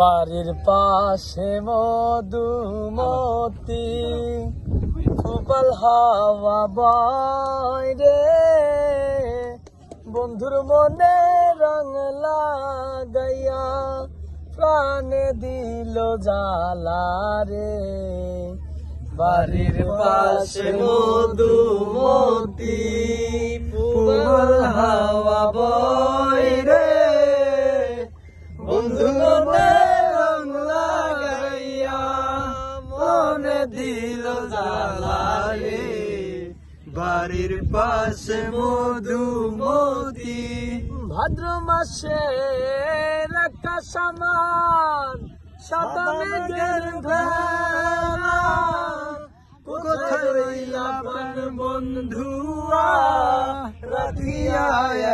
বাড়ির পাশে মধুমতি খুবল হাওয়া বয় রে। বন্ধুর মনে রং লাগাইয়া প্রাণে দিল জালা রে। বাড়ির পাশে মধুমতি ফুল হাওয়া বাড়ির পাশে মধুমতি ভাদ্র মাসে আকাশ আমার সাদা মেঘের ভেলা। কোথায় রইলা প্রাণ বন্ধুয়া রাখিয়া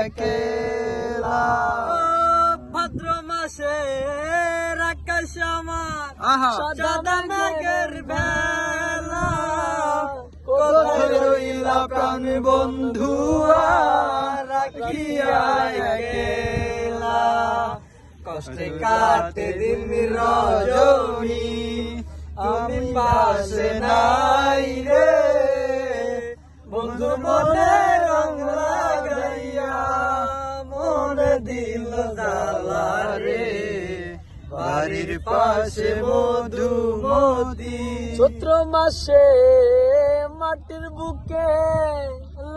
একেলা। ভাদ্র মাসে আকাশ আমার আহা। সাদা মেঘের ভেলা। কোথায় রইলা প্রাণ বন্ধুয়া রাখিয়া একেলা কষ্টে কাটে দিন রজনী, আমি পাশে নাই রে। বন্ধু মনে রং লাগাইয়া, মনে দিল জালা রে। বাড়ির পাশে মধুমতি, চৈত্র মাসে মাটির বুকে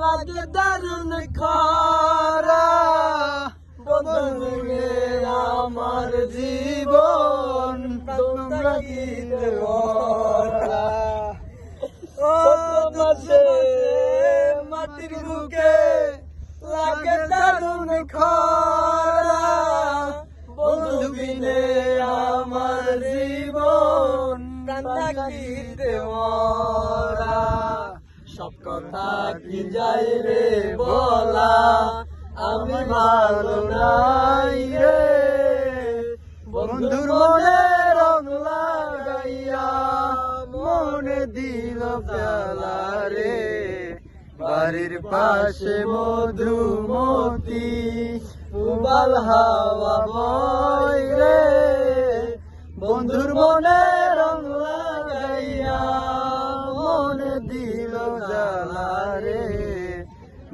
লাগে দারুণ খরা। বন্ধুরে আমার জীবন তোমরা গীত মাটির বুকে লাগে দারুণ খরা। বন্ধু বিনে আমার জীবন কান্দাকিতে মরা সব কথা কি যাই রে বলা? আমি ভালো নাই রে। বন্ধুর মনে রং লাগাইয়া মনে দিল পেলা রে। বাড়ির পাশে মধুমতি, উবাল হাওয়া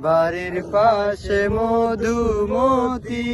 বাড়ির পাশে মধুমতি।